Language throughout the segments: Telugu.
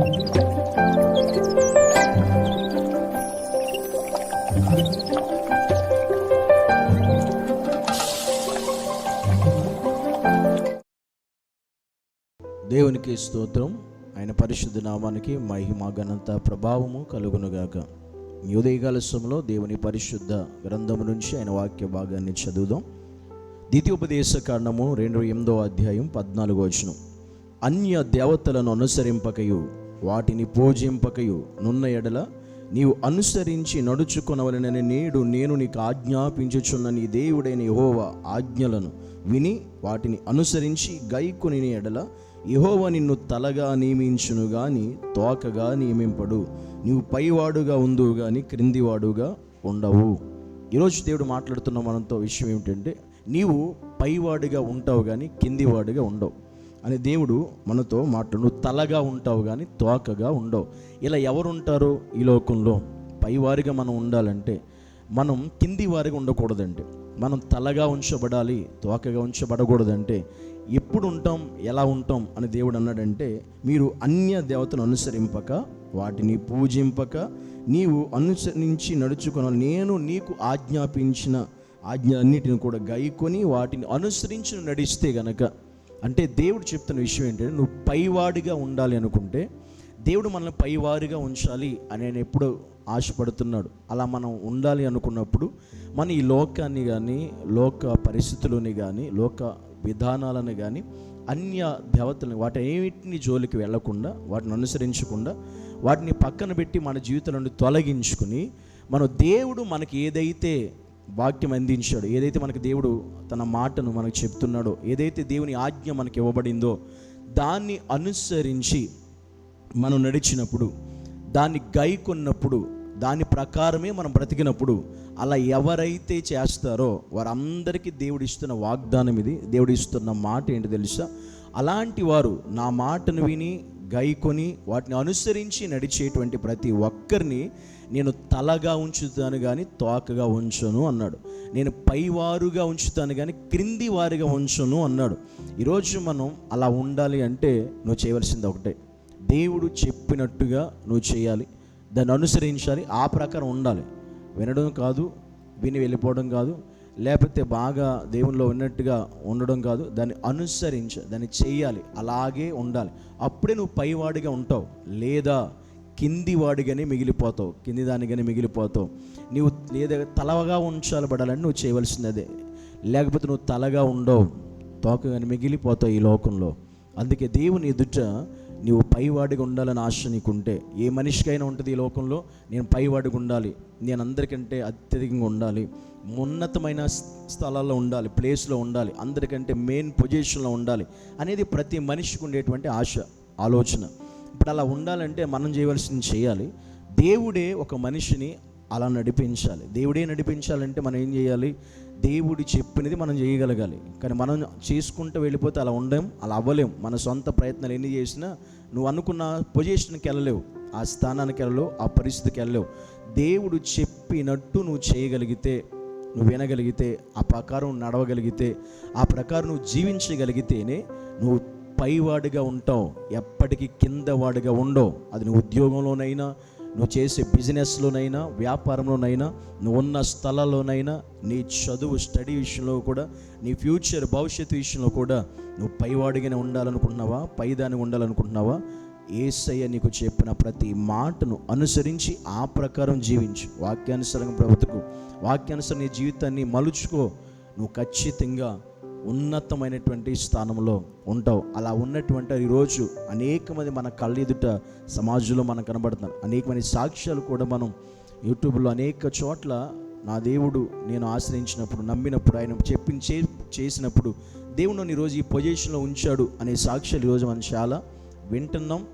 దేవునికి స్తోత్రం. ఆయన పరిశుద్ధ నామానికి మహిమ ఘనంత ప్రభావము కలుగునుగాక. ఉదయకాల సమయంలో దేవుని పరిశుద్ధ గ్రంథము నుంచి ఆయన వాక్య భాగాన్ని చదువుదాం. ద్వితీయోపదేశ కారణము రెండు ఎనిమిదో అధ్యాయం పద్నాలుగో వచనం. అన్య దేవతలను అనుసరింపకయు. వాటిని పూజింపకయు నున్న ఎడల నీవు అనుసరించి నడుచుకొనవలనని నేడు నేను నీకు ఆజ్ఞాపించుచున్న నీ దేవుడైన యహోవ ఆజ్ఞలను విని వాటిని అనుసరించి గైకొని ఎడల యహోవ నిన్ను తలగా నియమించును గాని తోకగా నియమింపడు. నీవు పైవాడుగా ఉందువు గాని క్రిందివాడుగా ఉండవు. ఈరోజు దేవుడు మాట్లాడుతున్న మనతో విషయం ఏమిటంటే నీవు పైవాడిగా ఉంటావు కానీ కిందివాడిగా ఉండవు. అని దేవుడు మనతో మాట్లాడు. నువ్వు తలగా ఉంటావు కానీ తోకగా ఉండవు. ఇలా ఎవరుంటారో ఈ లోకంలో? పైవారిగా మనం ఉండాలంటే మనం కింది వారిగా ఉండకూడదంటే మనం తలగా ఉంచబడాలి తోకగా ఉంచబడకూడదంటే ఎప్పుడు ఉంటాం ఎలా ఉంటాం అని దేవుడు అన్నాడంటే మీరు అన్య దేవతను అనుసరింపక వాటిని పూజింపక నీవు అనుసరించి నడుచుకున్న నేను నీకు ఆజ్ఞాపించిన ఆజ్ఞ అన్నిటిని కూడా గైకొని వాటిని అనుసరించి నడిస్తే గనక అంటే దేవుడు చెప్తున్న విషయం ఏంటంటే నువ్వు పైవాడిగా ఉండాలి అనుకుంటే దేవుడు మనల్ని పైవారిగా ఉంచాలి అని నేను ఎప్పుడు ఆశపడుతున్నాడు. అలా మనం ఉండాలి అనుకున్నప్పుడు మన ఈ లోకాన్ని కానీ లోక పరిస్థితులని కానీ లోక విధానాలను కానీ అన్య దేవతలను వాటి ఏమిటిని జోలికి వెళ్ళకుండా వాటిని అనుసరించకుండా వాటిని పక్కన పెట్టి మన జీవితం నుండి తొలగించుకుని మన దేవుడు మనకి ఏదైతే వాక్యం అందించాడు. ఏదైతే మనకి దేవుడు తన మాటను మనకు చెప్తున్నాడో ఏదైతే దేవుని ఆజ్ఞ మనకి ఇవ్వబడిందో దాన్ని అనుసరించి మనం నడిచినప్పుడు దాన్ని గైకొన్నప్పుడు దాని ప్రకారమే మనం బ్రతికినప్పుడు అలా ఎవరైతే చేస్తారో వారందరికీ దేవుడు ఇస్తున్న వాగ్దానం ఇది. దేవుడు ఇస్తున్న మాట ఏంటి తెలుసా? అలాంటి వారు నా మాటను విని గైకొని వాటిని అనుసరించి నడిచేటువంటి ప్రతి ఒక్కరిని నేను తలగా ఉంచుతాను కానీ తోకగా ఉంచను అన్నాడు. నేను పైవారుగా ఉంచుతాను కానీ క్రింది వారిగా ఉంచను అన్నాడు. ఈరోజు మనం అలా ఉండాలి అంటే నువ్వు చేయవలసింది ఒకటే. దేవుడు చెప్పినట్టుగా నువ్వు చేయాలి. దాన్ని అనుసరించాలి. ఆ ప్రకారం ఉండాలి. వినడం కాదు విని వెళ్ళిపోవడం కాదు. లేకపోతే బాగా దేవునిలో ఉన్నట్టుగా ఉండడం కాదు. దాన్ని అనుసరించ దాన్ని చేయాలి. అలాగే ఉండాలి. అప్పుడే నువ్వు పైవాడిగా ఉంటావు. లేదా కింది వాడిగానే మిగిలిపోతావు. కింది దానిగానే మిగిలిపోతావు. నువ్వు లేదా తలవగా ఉంచాలి పడాలని నువ్వు చేయవలసింది అదే. లేకపోతే నువ్వు తలగా ఉండవు. తోకగానే మిగిలిపోతావు ఈ లోకంలో. అందుకే దేవుని ఎదుట నీవు పైవాడిగా ఉండాలని ఆశ నీకుంటే ఏ మనిషికైనా ఉంటుంది ఈ లోకంలో నేను పైవాడిగా ఉండాలి నేను అందరికంటే అత్యధికంగా ఉండాలి ఉన్నతమైన స్థలాల్లో ఉండాలి ప్లేస్లో ఉండాలి అందరికంటే మెయిన్ పొజిషన్లో ఉండాలి అనేది ప్రతి మనిషికి ఉండేటువంటి ఆశ ఆలోచన. ఇప్పుడు అలా ఉండాలంటే మనం చేయవలసింది చేయాలి. దేవుడే ఒక మనిషిని అలా నడిపించాలి. దేవుడే నడిపించాలంటే మనం ఏం చేయాలి? దేవుడు చెప్పినది మనం చేయగలగాలి. కానీ మనం చేసుకుంటూ వెళ్ళిపోతే అలా ఉండం అలా అవ్వలేం. మన సొంత ప్రయత్నాలు ఎన్ని చేసినా నువ్వు అనుకున్న పొజిషన్కి వెళ్ళలేవు. ఆ స్థానానికి వెళ్ళలేవు ఆ పరిస్థితికి వెళ్ళలేవు. దేవుడు చెప్పినట్టు నువ్వు చేయగలిగితే నువ్వు వినగలిగితే ఆ ప్రకారం నడవగలిగితే ఆ ప్రకారం నువ్వు జీవించగలిగితేనే నువ్వు పైవాడిగా ఉంటావు. ఎప్పటికీ కింద వాడిగా ఉండవు. అది నువ్వు ఉద్యోగంలోనైనా నువ్వు చేసే బిజినెస్లోనైనా వ్యాపారంలోనైనా నువ్వు ఉన్న స్థలంలోనైనా నీ చదువు స్టడీ విషయంలో కూడా నీ ఫ్యూచర్ భవిష్యత్తు విషయంలో కూడా నువ్వు పైవాడిగానే ఉండాలనుకుంటున్నావా? పైదాని ఉండాలనుకుంటున్నావా? ఏసయ్య నీకు చెప్పిన ప్రతి మాటను అనుసరించి ఆ ప్రకారం జీవించు. వాక్యానుసరంగా బ్రతుకు వాక్యానుసరణ నీ జీవితాన్ని మలుచుకో. నువ్వు ఖచ్చితంగా ఉన్నతమైనటువంటి స్థానంలో ఉంటావు. అలా ఉన్నటువంటి ఈరోజు అనేక మంది మన కళ్ళ ఎదుట సమాజంలో మనం కనబడుతున్నారు. అనేకమైన సాక్ష్యాలు కూడా మనం యూట్యూబ్లో అనేక చోట్ల నా దేవుడు నేను ఆశ్రయించినప్పుడు నమ్మినప్పుడు ఆయన చెప్పించే చేసినప్పుడు దేవుడు నన్ను ఈరోజు ఈ పొజిషన్లో ఉంచాడు అనే సాక్ష్యాలు ఈరోజు మనం చాలా వింటున్నాం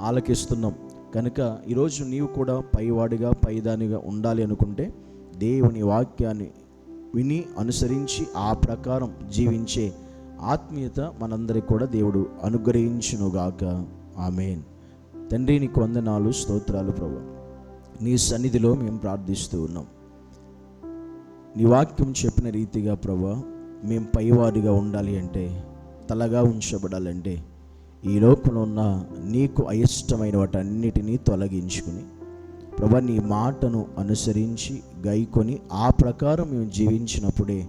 ఆలకిస్తున్నాం. కనుక ఈరోజు నీవు కూడా పైవాడిగా పైదానిగా ఉండాలి అనుకుంటే దేవుని వాక్యాన్ని విని అనుసరించి ఆ ప్రకారం జీవించే ఆత్మీయత మనందరికి కూడా దేవుడు అనుగ్రహించునుగాక. ఆమెన్. తండ్రి నీకు వందనాలు స్తోత్రాలు ప్రభు. నీ సన్నిధిలో మేము ప్రార్థిస్తూ ఉన్నాం. నీ వాక్యం చెప్పిన రీతిగా ప్రభా మేము పైవారిగా ఉండాలి అంటే తలగా ఉంచబడాలంటే ఈ లోకంలో ఉన్న నీకు అయిష్టమైన వాటన్నిటినీ తొలగించుకుని ప్రభా నీ మాటను అనుసరించి గైకొని ఆ ప్రకారం మేము జీవించినప్పుడే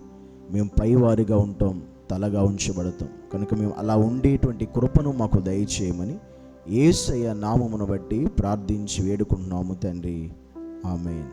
మేము పైవారిగా ఉంటాం తలగా ఉంచబడతాం. కనుక మేము అలా ఉండేటువంటి కృపను మాకు దయచేయమని ఏసయ్య నామమును బట్టి ప్రార్థించి వేడుకుంటున్నాము తండ్రి. ఆమె